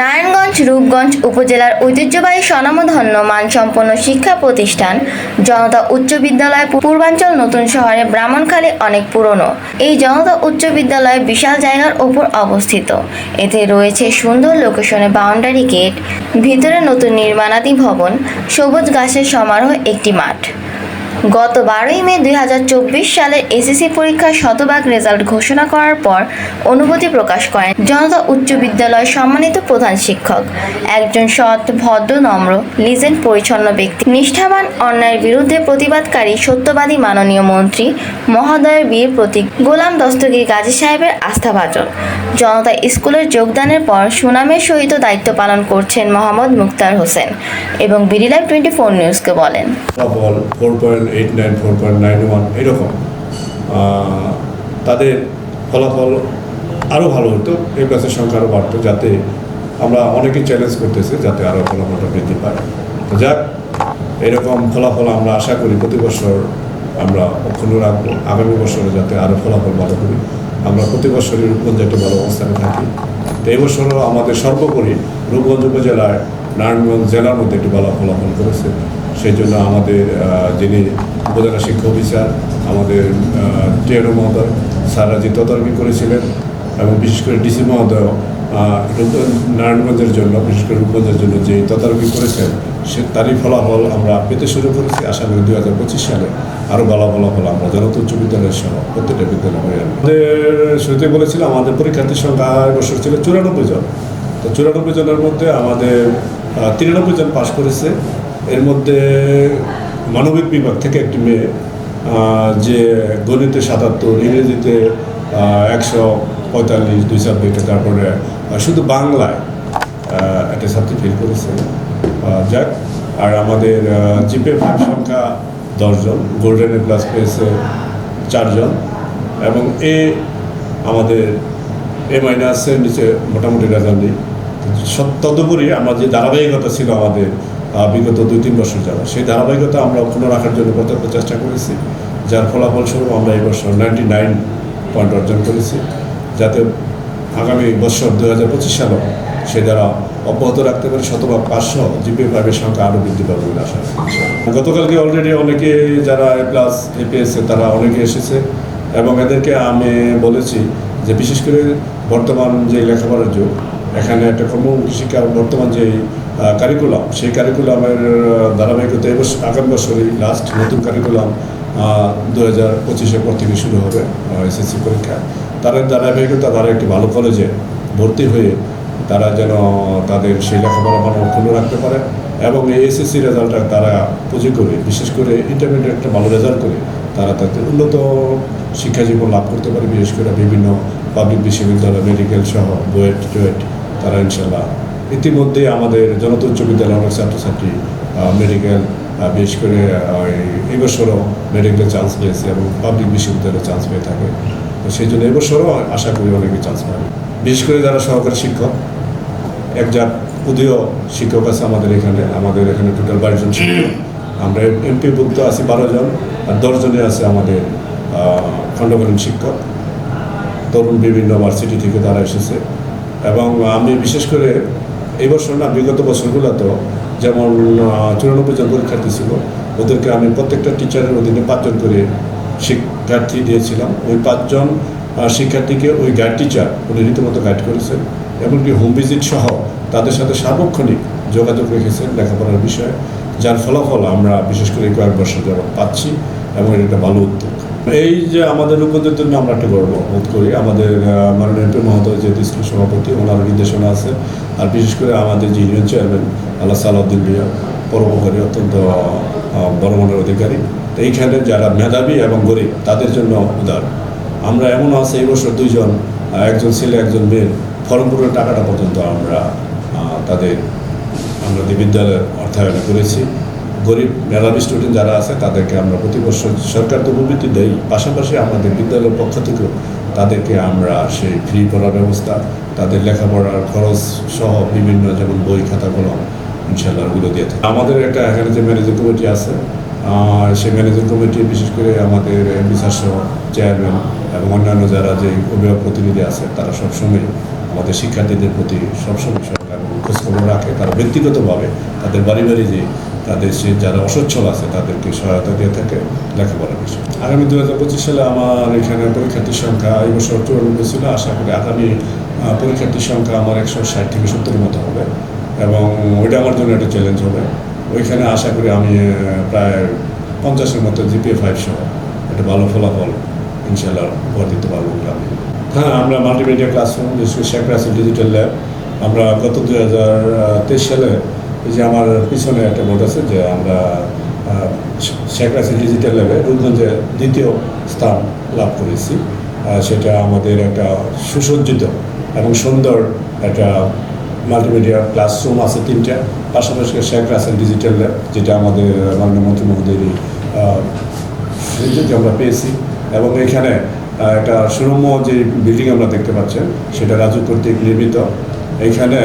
নারায়ণগঞ্জ, রূপগঞ্জ উপজেলার ঐতিহ্যবাহী স্বনামধন্য মানসম্পন্ন শিক্ষা প্রতিষ্ঠান, জনতা উচ্চ বিদ্যালয় পূর্বাঞ্চল নতুন শহরে ব্রাহ্মণখালী অনেক পুরনো। এই জনতা উচ্চ বিদ্যালয় বিশাল জায়গার ওপর অবস্থিত। এতে রয়েছে সুন্দর লোকেশনে বাউন্ডারি গেট, ভিতরে নতুন নির্মাণাধী ভবন, সবুজ ঘাসের সমারোহ একটি মাঠ। গত বারোই মে দুই হাজার চব্বিশ সালের এসএসসি পরীক্ষার শতভাগ রেজাল্ট ঘোষণা করার পর অনুভূতি প্রকাশ করেন জনতা উচ্চ বিদ্যালয় সম্মানিত প্রধান শিক্ষক। একজন সৎ, ভদ্র, নম্র, লিজেন্ড, পরিচ্ছন্ন ব্যক্তি। নিষ্ঠাবান, অন্যায়ের বিরুদ্ধে প্রতিবাদকারী, সত্যবাদী, মাননীয় মন্ত্রী মহোদয়ের বীর প্রতীক গোলাম দস্তগীর গাজী সাহেবের আস্থাভাজন। জনতা স্কুলের যোগদানের পর সুনামের সহিত দায়িত্ব পালন করছেন মোহাম্মদ মুক্তার হোসেন এবং বিডি লাইভ টোয়েন্টি ফোর নিউজকে বলেন। Eight nine four point nine one এরকম তাদের ফলাফল আরও ভালো হতো এই ক্লাসের সংখ্যা আরও বাড়তো যাতে আমরা অনেকে চ্যালেঞ্জ করতেছে যাতে আরও ফলাফলটা বৃদ্ধি পায় তো যাক এরকম ফলাফল আমরা আশা করি প্রতি বছর আমরা অক্ষুণ্ণ রাখব আগামী বছরে যাতে আরও ফলাফল ভালো করি আমরা প্রতি বছরই রূপগঞ্জ একটা ভালো অবস্থানে থাকি তো এই বছরও আমাদের সর্বোপরি রূপগঞ্জ উপজেলায় নারায়ণগঞ্জ জেলার মধ্যে একটি ভালো ফলাফল করেছে সেই জন্য আমাদের যিনি উপজেলা শিক্ষা অফিসার, আমাদের টিআরও মহোদয়, স্যাররা যে তদারকি করেছিলেন এবং বিশেষ করে ডিসি মহোদয় নারায়ণগঞ্জের জন্য, বিশেষ করে রূপগঞ্জের জন্য যে তদারকি করেছেন, সে তারই ফলাফল আমরা পেতে শুরু করেছি। আশা করি দুই হাজার পঁচিশ সালে আরও ভালো ফলাফল আমরা জনত উচ্চ বিদ্যালয়ের সহ প্রত্যেকটা বিদ্যালয়। আমাদের শুরুতে বলেছিলাম, আমাদের পরীক্ষার্থীর সংখ্যা এবছর ছিল, চুরানব্বই জন। তো চুরানব্বই জনের মধ্যে আমাদের তিরানব্বই জন পাশ করেছে। এর মধ্যে মানবিক বিভাগ থেকে একটি মেয়ে যে গণিতে সাতাত্তর, ইংরেজিতে একশো পঁয়তাল্লিশ, দুই সাবজেক্টে, তারপরে শুধু বাংলায় একটা ছাত্রী ফেল করেছে। যাক, আর আমাদের জিপে ফাইভ সংখ্যা দশজন গোল্ডেন এ প্লাস পেয়েছে চারজন, এবং এ আমাদের এ মাইনাসের নিচে মোটামুটি রেজাল্ট নেই। তদুপরি আমার যে ধারাবাহিকতা ছিল আমাদের বিগত দুই, তিন বছর যাওয়া সেই ধারাবাহিকতা আমরা অক্ষুণ্ণ রাখার জন্য পর্যাপ্ত চেষ্টা করেছি, যার ফলাফলস্বরূপ আমরা এই বছর নাইনটি নাইন পয়েন্ট অর্জন করেছি। যাতে আগামী বছর দু হাজার পঁচিশ সালও সে দ্বারা অব্যাহত রাখতে পারে, শতভাগ পাঁচশো জিপিএ ফাইভের সংখ্যা আরও বৃদ্ধি পাবে বলে আশা। গতকালকে অলরেডি অনেকে যারা এ প্লাস এ পেয়েছে তারা অনেকে এসেছে। এবং এদেরকে আমি বলেছি যে, বিশেষ করে বর্তমান যে লেখাপড়ার যুগ এখানে একটা কর্মমুখী শিক্ষা বর্তমান যে কারিকুলাম সেই কারিকুলামের ধারাবাহিকতা এবছর আগামী বছরই লাস্ট নতুন কারিকুলাম দু হাজার পঁচিশের পর থেকে শুরু হবে এসএসসি পরীক্ষা। তার ধারাবাহিকতা, তারা একটি ভালো কলেজে ভর্তি হয়ে তারা যেন তাদের সেই লেখাপড়া মানে অক্ষুণ্ণ রাখতে পারে এবং এই এসএসসি রেজাল্টটা তারা পুঁজি করে, বিশেষ করে ইন্টারমিডিয়েট একটা ভালো রেজাল্ট করে তারা তাদের উন্নত শিক্ষা জীবন লাভ করতে পারে, বিশেষ করে বিভিন্ন পাবলিক বিশ্ববিদ্যালয় মেডিকেল সহ, বুয়েট, টুয়েট তারা ইনশাল্লাহ ইতিমধ্যে আমাদের জনতা উচ্চ বিদ্যালয়ের অনেক ছাত্রছাত্রী মেডিকেল বিশেষ করে আহ, এই- এই বছরও মেডিকেলে চান্স পেয়েছে এবং পাবলিক বিশ্ববিদ্যালয়ে চান্স পেয়ে থাকে। তো সেই জন্য এবছরও আশা করি অনেকে চান্স পাবে। বিশেষ করে যারা সহকারী শিক্ষক এক যা পুদিও শিক্ষক আছে আমাদের এখানে আমাদের এখানে টোটাল বাইশ জন শিক্ষক। আমরা এমপি ভুক্ত আছি বারো জন আর দশজনে আছে আমাদের খণ্ডকালীন শিক্ষক। তরুণ বিভিন্ন ভার্সিটি থেকে তারা এসেছে। এবং আমি বিশেষ করে এই বছর না, বিগত বছরগুলোতেও যেমন চুরানব্বই জন পরীক্ষার্থী ছিল, ওদেরকে আমি প্রত্যেকটা টিচারের অধীনে পাঁচজন করে শিক্ষার্থী দিয়েছিলাম। ওই পাঁচজন শিক্ষার্থীকে ওই গাইড টিচার উনি রীতিমতো গাইড করেছেন এমনকি হোম ভিজিট সহ তাদের সাথে সার্বক্ষণিক যোগাযোগ রেখেছেন লেখাপড়ার বিষয়ে, যার ফলাফল আমরা বিশেষ করে কয়েক বছর যাবত পাচ্ছি এবং এটা একটা ভালো উদ্যোগ। এই যে আমাদের উপদের জন্য আমরা একটা গর্ব বোধ করি। আমাদের মাননীয় এমপি মহোদয় যে স্কুল সভাপতি, ওনার নির্দেশনা আছে। আর বিশেষ করে আমাদের যে ইউনিয়ন চেয়ারম্যান, আল্লাহ সালাউদ্দিন মিয়া, পরোপকারী, অত্যন্ত বড় মনের অধিকারী। তো এইখানে যারা মেধাবী এবং গরিব, তাদের জন্য উদার। আমরা এমন আছে, এই বছর দুইজন একজন ছেলে, একজন মেয়ের ফর্ম পূরণের টাকাটা পর্যন্ত আমরা তাদের, আমরা যে বিদ্যালয়ে অর্থায়ন করেছি। গরিব মেধাবী স্টুডেন্ট যারা আছে, তাদেরকে আমরা প্রতি বছর সরকার তো উপবৃত্তি দেই পাশাপাশি আমাদের বিদ্যালয়ের পক্ষ থেকেও তাদেরকে আমরা সেই ফ্রি পড়ার ব্যবস্থা, তাদের লেখাপড়ার খরচ সহ বিভিন্ন যেমন বই খাতা কলম ইনশাল্লাহ ওগুলো দিয়ে থাকি। আমাদের একটা এখানে যে ম্যানেজিং কমিটি আছে সেই ম্যানেজিং কমিটি বিশেষ করে আমাদের বিচার সহ চেয়ারম্যান এবং অন্যান্য যারা যে অভিভাবক প্রতিনিধি আছে, তারা সবসময় আমাদের শিক্ষার্থীদের প্রতি সবসময় সরকার খোঁজখবর রাখে, তারা ব্যক্তিগতভাবে তাদের বাড়ি বাড়ি যে তাদের সে যারা অসচ্ছল আছে, তাদেরকে সহায়তা দিয়ে থাকে, লেখাপড়ার বিষয়ে। আগামী দু হাজার পঁচিশ সালে আমার এখানে পরীক্ষার্থীর সংখ্যা এই বছর চুরানব্বই ছিল। আশা করি আগামী পরীক্ষার্থীর সংখ্যা আমার একশো ষাট থেকে সত্তরের মতো হবে এবং ওইটা আমার জন্য একটা চ্যালেঞ্জ হবে। ওইখানে আশা করি আমি প্রায় পঞ্চাশের মতো জিপিএ ফাইভ সহ একটা ভালো ফলাফল ইনশাল্লাহ উপহার দিতে পারব আমি। হ্যাঁ আমরা মাল্টিমিডিয়া ক্লাসরুম বিশেষ করে শেখ ডিজিটাল ল্যাব আমরা গত দু হাজার তেইশ সালে যে আমার পিছনে একটা বোর্ড আছে যে আমরা শেখ রাসেল ডিজিটাল ল্যাবে রূপগঞ্জে দ্বিতীয় স্থান লাভ করেছি। সেটা আমাদের একটা সুসজ্জিত এবং সুন্দর একটা মাল্টিমিডিয়া ক্লাসরুম আছে তিনটা। পাশাপাশি শেখ রাসেল ডিজিটাল ল্যাব যেটা আমাদের মাননীয় মন্ত্রী মহোদয়েরই আমরা পেয়েছি। এবং এখানে একটা সুরম্য যে বিল্ডিং আমরা দেখতে পাচ্ছেন, সেটা রাজু কর্তৃক নির্মিত। এখানে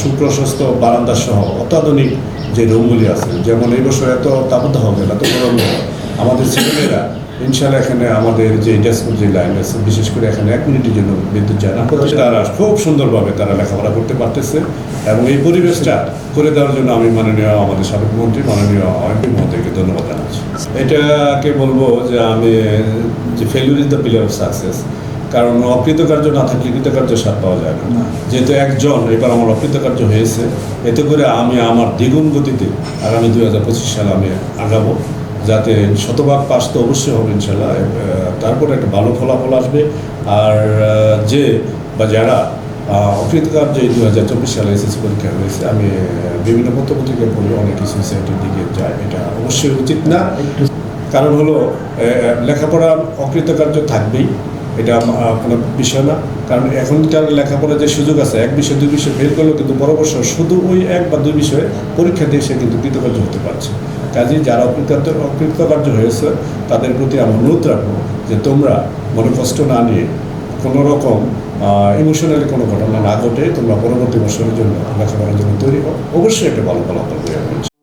সুপ্রশস্ত বারান্দা সহ অত্যাধুনিক যে রুমগুলি আছে যেমন এই বছর এত তাপদাহ হবে না এত গরম আমাদের ছেলেমেয়েরা ইনশাল্লাহ এখানে আমাদের যে ডেস্ক যে লাইন আছে বিশেষ করে এখানে এক মিনিটের জন্য বিদ্যুৎ যায় না। তারা খুব সুন্দরভাবে তারা লেখাপড়া করতে পারতেছে এবং এই পরিবেশটা করে দেওয়ার জন্য আমি মাননীয় আমাদের সাবেক মন্ত্রী মাননীয় এমপি মহোদয়কে ধন্যবাদ জানাচ্ছি। এটাকে বলব যে আমি যে failure is the pillar of success কারণ অকৃতকার্য না থাকলে কৃতকার্য স্বাদ পাওয়া যায় না। যেহেতু একজন এবার আমার অকৃতকার্য হয়েছে এতে করে আমি আমার দ্বিগুণ গতিতে আগামী দুই হাজার পঁচিশ সালে আমি আগাবো যাতে শতভাগ পাস তো অবশ্যই হবে ইনশাল্লাহ তারপরে একটা ভালো ফলাফল আসবে। আর যে বা যারা আহ, অকৃতকার্য এই দু হাজার চব্বিশ সালে এসএসসি পরীক্ষা হয়েছে আমি বিভিন্ন পত্রপত্রিকা পড়লে অনেক কিছু দিকে যায় এটা অবশ্যই উচিত না। কারণ হলো লেখাপড়া অকৃতকার্য থাকবেই। এটা কোনো বিষয় না। কারণ এখনকার লেখাপড়ার যে সুযোগ আছে, এক বিষয়, দুই বিষয় ফেল করলেও কিন্তু পর বছর শুধু ওই এক বা দুই বিষয়ে পরীক্ষা দিয়ে সে কিন্তু কৃতকার্য হতে পারছে। কাজেই যারা অকৃতকার্য অকৃতকার্য হয়েছে, তাদের প্রতি আমি অনুরোধ রাখব যে তোমরা মনে কষ্ট না নিয়ে কোনো রকম ইমোশনালি কোনো ঘটনা না ঘটে, তোমরা পরবর্তী বছরের জন্য লেখাপড়ার জন্য তৈরি হও। অবশ্যই একটা ভালো ফলাফল যাবে